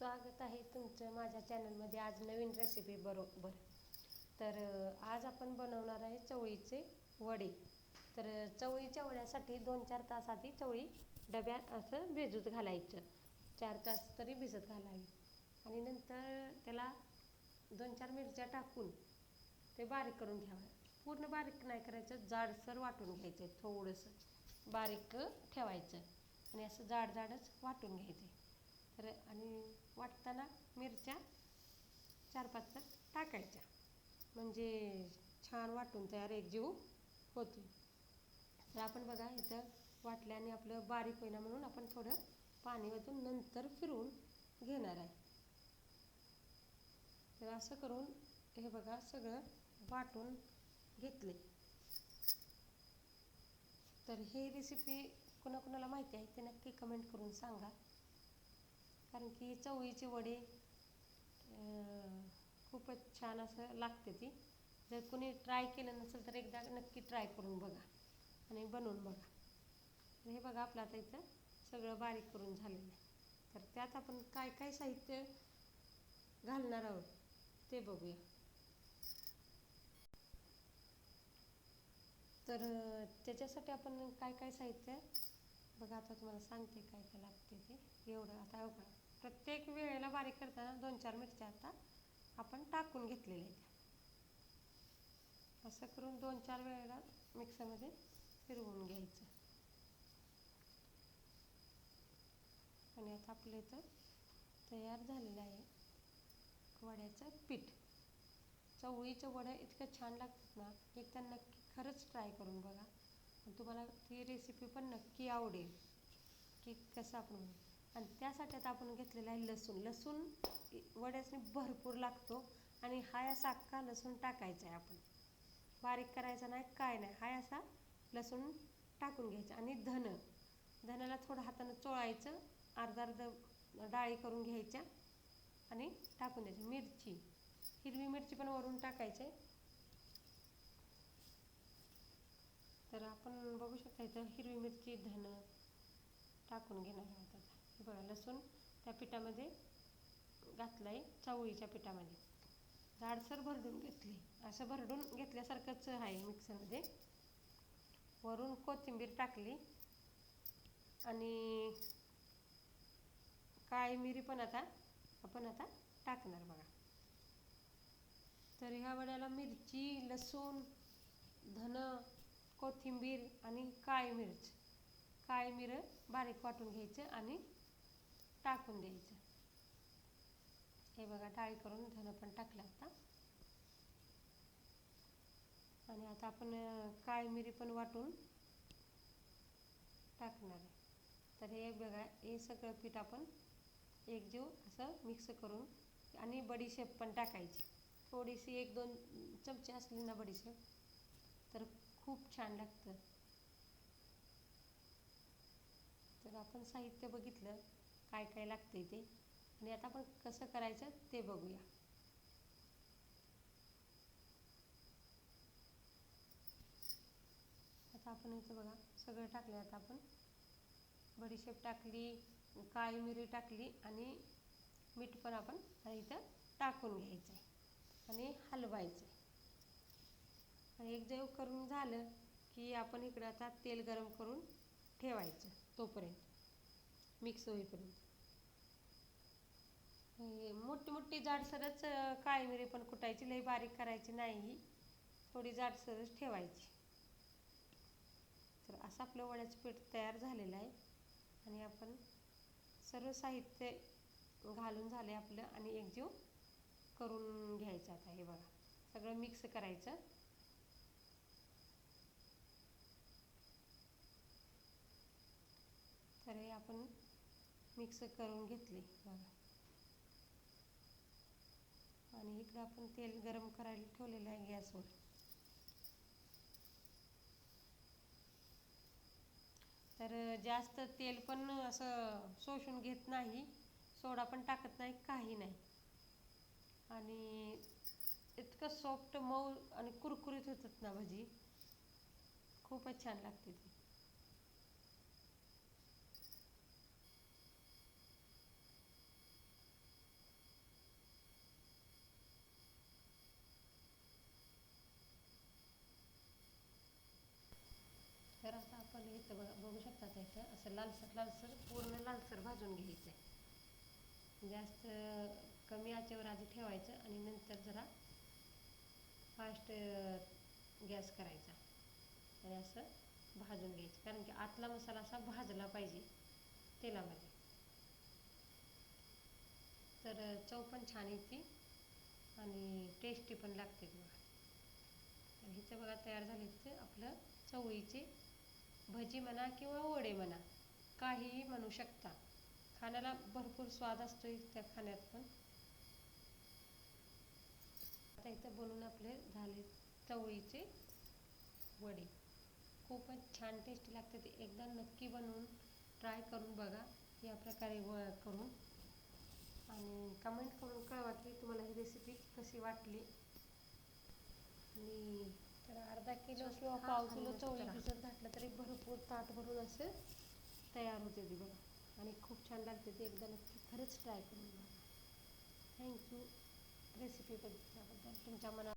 स्वागत आहे तुमचं माझ्या चॅनलमध्ये आज नवीन रेसिपी बरोबर तर आज आपण बनवणार आहे चवळीचे वडे. तर चवळीच्या वड्यासाठी दोन चार तास आधी चवळी डब्यात असं भिजत घालायचं. चार तास तरी भिजत घालावी. आणि नंतर त्याला दोन चार मिरच्या टाकून ते बारीक करून घ्यावं. पूर्ण बारीक नाही करायचं जाडसर वाटून घ्यायचं थोडंसं बारीक ठेवायचं. आणि असं जाड जाडच वाटून घ्यायचे. तर आणि वाटताना मिरच्या चार पाच टाकायच्या. म्हणजे छान वाटून तयार एकजीव होतो तर आपण बघा इथं वाटल्याने आपलं बारीक होईना म्हणून आपण थोडं पाणी ओतून नंतर फिरवून घेणार आहे. तर असं करून हे बघा सगळं वाटून घेतले तर ही रेसिपी कुणाकुणाला माहिती आहे ते नक्की कमेंट करून सांगा. की चवळीची वडी खूपच छान असं लागते ती. जर कोणी ट्राय केलं नसेल तर एकदा नक्की ट्राय करून बघा आणि बनवून बघा. हे बघा आपलं आता इथं सगळं बारीक करून झालेलं आहे. तर त्यात आपण काय काय साहित्य घालणार आहोत ते बघूया. तर त्याच्यासाठी आपण काय काय साहित्य? बघा आता तुम्हाला सांगते काय काय लागते ते. एवढं आता बघा प्रत्येक वेळेला बारीक करताना दोन चार मिरच्या आता आपण टाकून घेतलेल्या आहेत. असं करून दोन चार वेळेला मिक्सरमध्ये फिरवून घ्यायचं. आणि आता आपलं इथं तयार झालेलं आहे. वड्याचं पीठ. चवळीचं वडं इतकं छान लागतात ना एकदा नक्की खरंच ट्राय करून बघा. तुम्हाला ती रेसिपी पण नक्की आवडेल. की कसं आपण आणि त्यासाठी आता आपण घेतलेला आहे लसूण. लसूण वड्यासनी भरपूर लागतो आणि हा असा अख्खा लसूण टाकायचा आहे आपण. बारीक करायचा नाही काय नाही. हा असा लसूण टाकून घ्यायचा आणि धन. धनाला थोडं हातानं चोळायचं अर्धा अर्ध डाळी करून घ्यायच्या आणि टाकून द्यायची. मिरची. हिरवी मिरची पण वरून टाकायचे. तर आपण बघू शकता इथं हिरवी मिरची धन टाकून घेणार आहोत. बघा लसूण त्या पिठामध्ये घातलं आहे चवळीच्या पिठामध्ये. जाडसर भरडून घेतली. असं भरडून घेतल्यासारखंच आहे मिक्सरमध्ये. वरून कोथिंबीर टाकली. आणि काळी मिरी पण आता आपण आता टाकणार बघा. तर ह्या वड्याला मिरची लसूण धन कोथिंबीर आणि काळी मिरच. काळी मिरं बारीक वाटून घ्यायचं आणि टाकून द्यायचं. हे बघा डाळी करून धन पण टाकलं आता. आणि आता आपण काळी मिरी पण वाटून टाकणार आहे. तर हे बघा हे सगळं पीठ आपण एकजीव असं मिक्स करून आणि बडीशेप पण टाकायची. थोडीशी एक दोन चमचे असली ना बडीशेप तर खूप छान लागतं. तर आपण साहित्य बघितलं. काय काय लागते ते. आणि आता आपण कसं करायचं ते बघूया. आता आपण इथं बघा सगळं टाकलं आता आपण. बडीशेप टाकली काळी मिरी टाकली आणि मीठ पण आपण इथं टाकून घ्यायचं आहे आणि हलवायचं आहे आणि एक करून झालं की आपण इकडं आता तेल गरम करून ठेवायचं तोपर्यंत. मिक्स होईपर्यंत. हे मोठी मोठी जाडसरच काळी मिरी पण कुटायची लई बारीक करायची नाही थोडी जाडसरच ठेवायची. तर असं आपलं वड्याचं पीठ तयार झालेलं आहे. आणि आपण सर्व साहित्य घालून झाले आपलं आणि एकजीव करून घ्यायचं आता हे बघा. सगळं मिक्स करायचं. तर हे आपण मिक्स करून घेतली बघा. आणि इकडं आपण तेल गरम करायला ठेवलेलं आहे गॅसवर. तर जास्त तेल पण असं शोषून घेत नाही सोडा पण टाकत नाही काही नाही. आणि इतकं सॉफ्ट मऊ आणि कुरकुरीत होतात ना भजी. खूपच छान लागते ती. आपण इथं बघा बघू शकता इथं असं लालसर लालसर पूर्ण लालसर भाजून घ्यायचं आहे जास्त कमी आचेवर आधी ठेवायचं आणि नंतर जरा फास्ट गॅस करायचा. आणि असं भाजून घ्यायचं. कारण की आतला मसाला असा भाजला पाहिजे तेलामध्ये. तर चव पण छान येते आणि टेस्टी पण लागते बघा. तर हिचं बघा तयार झाले ते आपलं चवळीचे भजी म्हणा किंवा वडे म्हणा काहीही म्हणू शकता. खाण्याला भरपूर स्वाद असतो त्या खाण्यात पण. आता इथं बनवून आपले झाले चवळीचे वडे. खूपच छान टेस्टी लागते ते एकदा नक्की बनवून ट्राय करून बघा. या प्रकारे व करून. आणि कमेंट करून कळवा की तुम्हाला ही रेसिपी कशी वाटली. आणि तर अर्धा किलो किंवा पाव किलो चवळी. भिजत घातलं तरी भरपूर ताट भरून असं तयार होते ती बघा. आणि खूप छान लागते ते एकदा नक्की खरंच ट्राय करून बघा. थँक्यू रेसिपी बघितल्याबद्दल तुमच्या मनात